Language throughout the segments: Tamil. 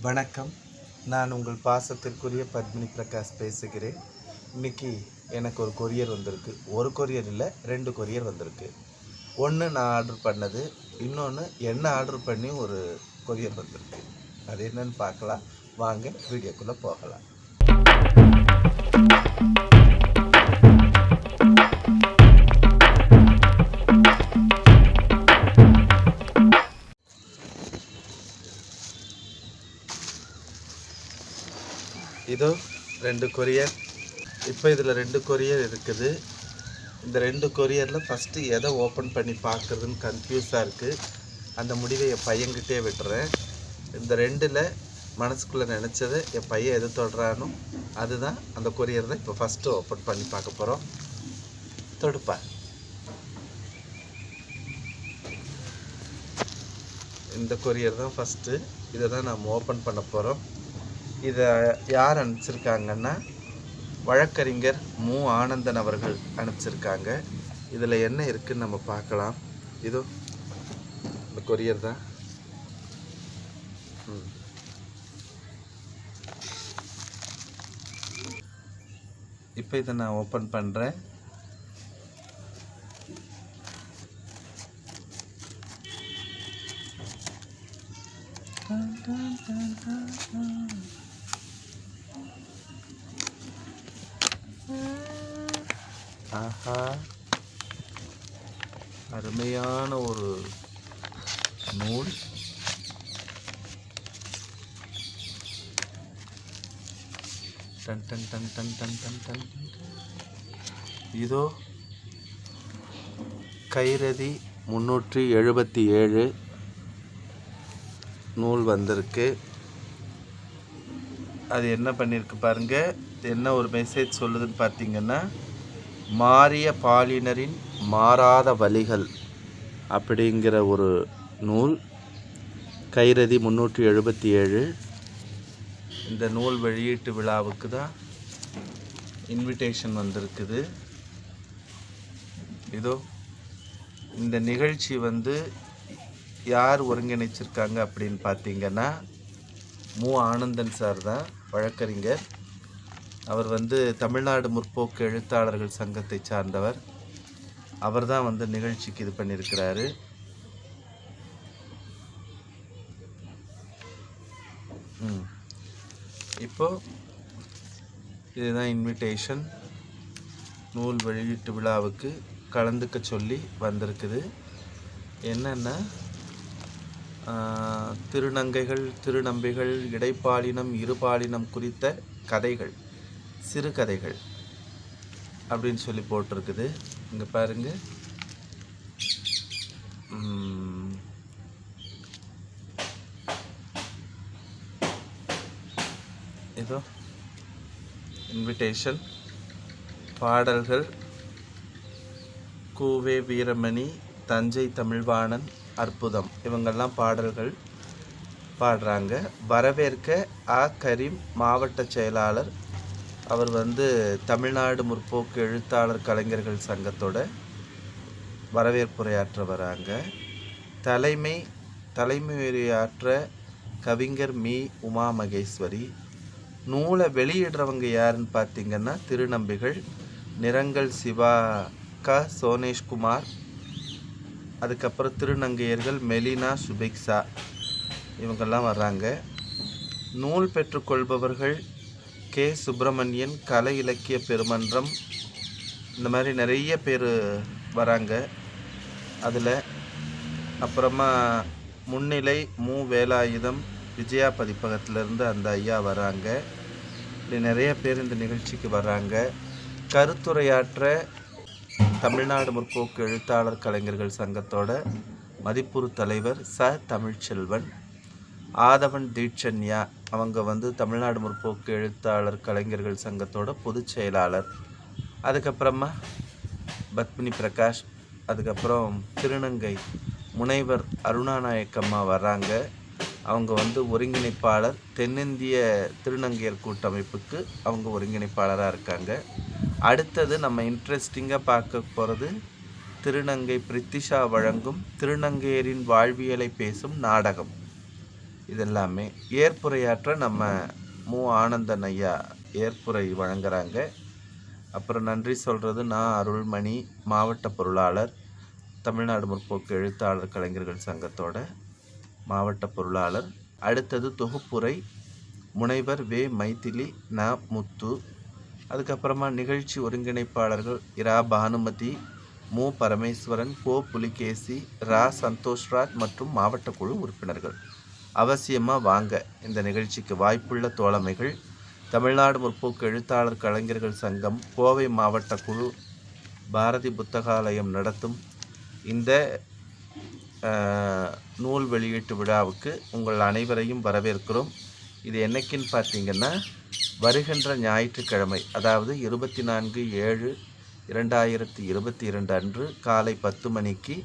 வணக்கம். நான் உங்கள் பாசத்திற்குரிய பத்மினி பிரகாஷ் பேசுகிறேன். இன்றைக்கி எனக்கு ஒரு கொரியர் வந்திருக்கு. ஒரு கொரியர் இல்லை ரெண்டு கொரியர் வந்திருக்கு. ஒன்று நான் ஆர்டர் பண்ணது இன்னொன்று என்ன ஆர்டர் பண்ணி ஒரு கொரியர் வந்திருக்கு. அது என்னன்னு பார்க்கலாம். வாங்க வீடியோக்குள்ளே போகலாம். இதோ ரெண்டு கொரியர் இப்போ இதில் ரெண்டு கொரியர் இருக்குது. இந்த ரெண்டு கொரியரில் ஃபஸ்ட்டு எதை ஓப்பன் பண்ணி பார்க்குறதுன்னு கன்ஃபியூஸாக இருக்குது அந்த முடிவை என் பையன்கிட்டே விட்டுறேன். இந்த ரெண்டில் மனசுக்குள்ளே நினச்சதை என் பையன் எது தொடுறானோ அதுதான் அந்த கொரியர் தான் இப்போ ஃபஸ்ட்டு ஓப்பன் பண்ணி பார்க்க போகிறோம். தொடுப்பா. இந்த கொரியர் தான் ஃபஸ்ட்டு இதை தான் நாம் ஓப்பன் பண்ண போகிறோம். இதை யார் அனுப்பிச்சிருக்காங்கன்னா வழக்கறிஞர் மு. ஆனந்தன் அவர்கள் அனுப்பிச்சிருக்காங்க. இதில் என்ன இருக்குன்னு நம்ம பார்க்கலாம். இதோ இந்த கொரியர் தான். இப்போ இதை நான் ஓப்பன் பண்ணுறேன் ஆஹா. அருமையான ஒரு நூல். டன் டன் டன் டன் டன் டன் டன் இதோ கைரதி முன்னூற்றி எழுபத்தி ஏழு நூல் வந்திருக்கு. அது என்ன பண்ணியிருக்கு பாருங்கள் என்ன ஒரு மெசேஜ் சொல்லுதுன்னு பார்த்தீங்கன்னா மாறிய பாலினரின் மாறாத வழிகள் அப்படிங்கிற ஒரு நூல் கைரதி முந்நூற்றி எழுபத்தி ஏழு. இந்த நூல் வெளியீட்டு விழாவுக்கு தான் இன்விடேஷன் வந்திருக்குது. இதோ இந்த நிகழ்ச்சி வந்து யார் ஒருங்கிணைச்சிருக்காங்க அப்படின்னு பார்த்தீங்கன்னா மு. ஆனந்தன் சார் தான். வழக்கறிஞர். அவர் வந்து தமிழ்நாடு முற்போக்கு எழுத்தாளர்கள் சங்கத்தை சார்ந்தவர். அவர் தான் வந்து நிகழ்ச்சிக்கு இது பண்ணியிருக்கிறாரு. இப்போது இப்போ இதுதான் இன்விடேஷன் நூல் வெளியீட்டு விழாவுக்கு கலந்துக்க சொல்லி வந்திருக்குது. என்னென்னா திருநங்கைகள் திருநம்பிகள் இடைப்பாலினம் இருபாலினம் குறித்த கதைகள் சிறுகதைகள் அப்படின்னு சொல்லி போட்டிருக்குது. இங்கே பாருங்க. ஏதோ இதோ இன்விடேஷன் பாடல்கள். கூவே வீரமணி தஞ்சை தமிழ்வாணன் அற்புதம். இவங்கெல்லாம் பாடல்கள் பாடுறாங்க. வரவேற்க ஆ கரீம் மாவட்ட செயலாளர். அவர் வந்து தமிழ்நாடு முற்போக்கு எழுத்தாளர் கலைஞர்கள் சங்கத்தோட வரவேற்புரையாற்ற வராங்க தலைமை தலைமை உரையாற்ற கவிஞர் மீ. உமா மகேஸ்வரி நூலை வெளியிடுறவங்க யாருன்னு பார்த்தீங்கன்னா திருநம்பிகள் நிறங்கள் சிவா க. சோனேஷ்குமார் அதுக்கப்புறம் திருநங்கையர்கள் மெலினா சுபிக்ஸா இவங்கெல்லாம் வர்றாங்க. நூல் பெற்றுக்கொள்பவர்கள் கே. சுப்பிரமணியன் கலை இலக்கிய பெருமன்றம் இந்த மாதிரி நிறைய பேர் வராங்க. அதில் அப்புறமா முன்னிலை மு. வேலாயுதம் விஜயா பதிப்பகத்திலேருந்து அந்த ஐயா வராங்க. இப்படி நிறைய பேர் இந்த நிகழ்ச்சிக்கு வராங்க. கருத்துரையாற்ற தமிழ்நாடு முற்போக்கு எழுத்தாளர் கலைஞர்கள் சங்கத்தோட மதிப்புறு தலைவர் ச. தமிழ்ச்செல்வன் ஆதவன் தீட்சண்யா அவங்க வந்து தமிழ்நாடு முற்போக்கு எழுத்தாளர் கலைஞர்கள் சங்கத்தோட பொதுச் செயலாளர். அதுக்கப்புறமா பத்மினி பிரகாஷ் அதுக்கப்புறம் திருநங்கை முனைவர் அருணாநாயக்கம்மா வர்றாங்க. அவங்க வந்து ஒருங்கிணைப்பாளர் தென்னிந்திய திருநங்கையர் கூட்டமைப்புக்கு அவங்க ஒருங்கிணைப்பாளராக இருக்காங்க. அடுத்தது நம்ம இன்ட்ரெஸ்டிங்காக பார்க்க போகிறது திருநங்கை பிரித்திஷா வழங்கும் திருநங்கையரின் வாழ்வியலை பேசும் நாடகம். இதெல்லாமே ஏற்புரையாற்ற நம்ம மு. ஆனந்தன் ஐயா ஏற்புரை வழங்குறாங்க. அப்புறம் நன்றி சொல்கிறது நான் அருள்மணி மாவட்ட பொருளாளர் தமிழ்நாடு முற்போக்கு எழுத்தாளர் கலைஞர்கள் சங்கத்தோட மாவட்ட பொருளாளர். அடுத்தது தொகுப்புரை முனைவர் வே. மைதிலி ந. முத்து அதுக்கப்புறமா நிகழ்ச்சி ஒருங்கிணைப்பாளர்கள் இரா பானுமதி மு. பரமேஸ்வரன் கோ. புலிகேசி ரா. சந்தோஷ்ராஜ் மற்றும் மாவட்ட குழு உறுப்பினர்கள். அவசியமாக வாங்க. இந்த நிகழ்ச்சிக்கு வாய்ப்புள்ள தோழமைகள் தமிழ்நாடு முற்போக்கு எழுத்தாளர் கலைஞர்கள் சங்கம் கோவை மாவட்ட குழு பாரதி புத்தகாலயம் நடத்தும் இந்த நூல் வெளியீட்டு விழாவுக்கு உங்கள் அனைவரையும் வரவேற்கிறோம். இது என்னைக்குன்னு பார்த்தீங்கன்னா வருகின்ற ஞாயிற்றுக்கிழமை அதாவது இருபத்தி நான்கு ஏழு இரண்டாயிரத்தி இருபத்தி இரண்டு அன்று காலை பத்து மணிக்கு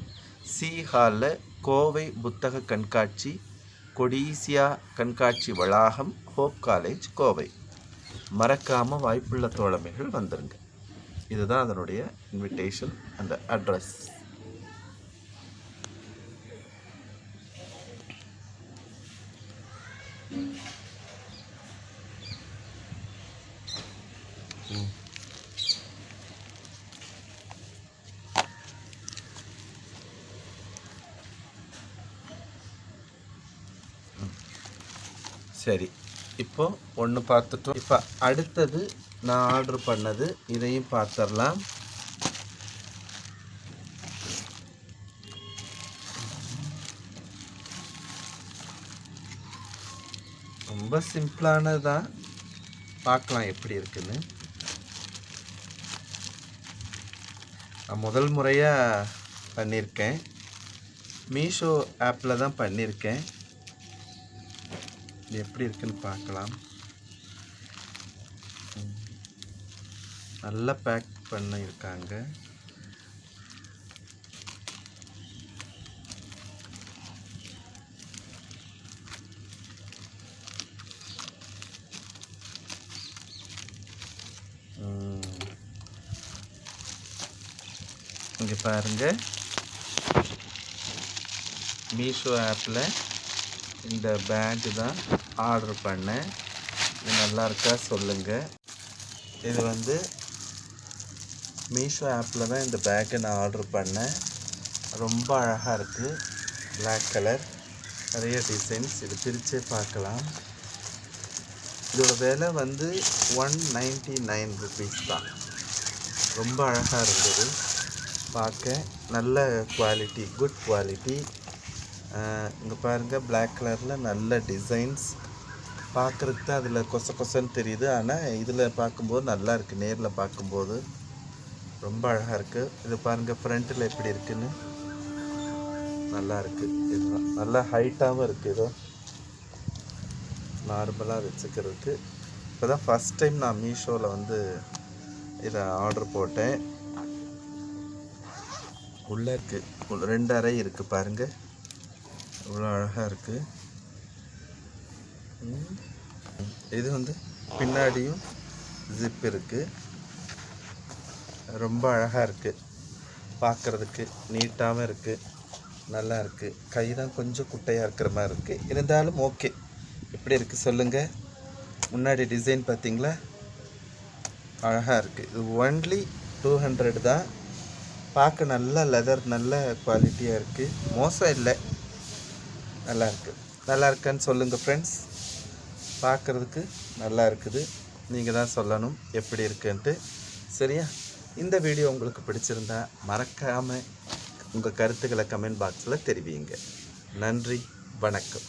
சி ஹாலில் கோவை புத்தக கண்காட்சி கொடீசியா கண்காட்சி வளாகம் ஹோப் காலேஜ் கோவை. மறக்காமல் வாய்ப்புள்ள தோழமைகள் வந்துருங்க. இதுதான் அதனுடைய இன்விடேஷன் அந்த அட்ரஸ் சரி இப்போ ஒன்று பார்த்துட்டோம். இப்போ அடுத்தது நான் ஆர்டர் பண்ணது இதையும் பார்த்துடலாம். ரொம்ப சிம்பிளானதான் பார்க்கலாம் எப்படி இருக்குன்னு. நான் முதல் முறையாக பண்ணியிருக்கேன் மீஷோ ஆப்பில் தான் பண்ணியிருக்கேன் இது எப்படி இருக்குன்னு பார்க்கலாம். நல்லா பேக் பண்ணியிருக்காங்க. இங்கே பாருங்கள் மீஷோ ஆப்பில் இந்த பேக்கு தான் ஆர்டர் பண்ணேன். இது நல்லா இருக்கா சொல்லுங்கள் இது வந்து மீஷோ ஆப்பில் தான் இந்த பேக்கை நான் ஆர்டர் பண்ணேன். ரொம்ப அழகாக இருக்குது பிளாக் கலர் நிறைய டிசைன்ஸ் இது பிரித்தே பார்க்கலாம். இதோட விலை வந்து ஒன் நைன்டி நைன் ருபீஸ் தான். ரொம்ப அழகாக இருந்தது. பார்க்க நல்ல குவாலிட்டி குட் குவாலிட்டி இங்கே பாருங்கள் பிளாக் கலரில் நல்ல டிசைன்ஸ் பார்க்குறதுக்கு தான் அதில் கொச கொசன்னு தெரியுது. ஆனால் இதில் பார்க்கும்போது நல்லா இருக்குது நேரில் பார்க்கும்போது ரொம்ப அழகாக இருக்குது இது பாருங்கள் ஃப்ரண்ட்டில் எப்படி இருக்குன்னு. நல்லா இருக்குது இதுதான் நல்லா ஹைட்டாகவும் இருக்குது இதோ. நார்மலாக வச்சுக்கிறதுக்கு. இப்போ தான் ஃபஸ்ட் டைம் நான் மீஷோவில் வந்து இதை ஆர்டர் போட்டேன். உள்ளே இருக்குது ரெண்டு அறை இருக்குது பாருங்கள் இவ்வளோ அழகாக இருக்குது இது வந்து பின்னாடியும் ஜிப் இருக்குது ரொம்ப அழகாக இருக்குது பார்க்குறதுக்கு நீட்டாகவும் இருக்குது நல்லா இருக்குது கை தான் கொஞ்சம் குட்டையாக இருக்கிற மாதிரி இருக்குது இருந்தாலும் ஓகே எப்படி இருக்குது சொல்லுங்கள் முன்னாடி டிசைன் பார்த்திங்களா? அழகாக இருக்குது இது ஒன்லி டூ ஹண்ட்ரட் தான். பார்க்க நல்ல லெதர் நல்ல குவாலிட்டியாக இருக்குது மோசம் இல்லை. நல்லா இருக்குது நல்லா இருக்கான்னு சொல்லுங்கள் ஃப்ரெண்ட்ஸ் பார்க்குறதுக்கு நல்லா இருக்குது நீங்கள் தான் சொல்லணும் எப்படி இருக்குன்ட்டு. சரியா? இந்த வீடியோ உங்களுக்கு பிடிச்சிருந்தா மறக்காமல் உங்கள் கருத்துக்களை கமெண்ட் பாக்ஸில் தெரிவிங்க. நன்றி வணக்கம்.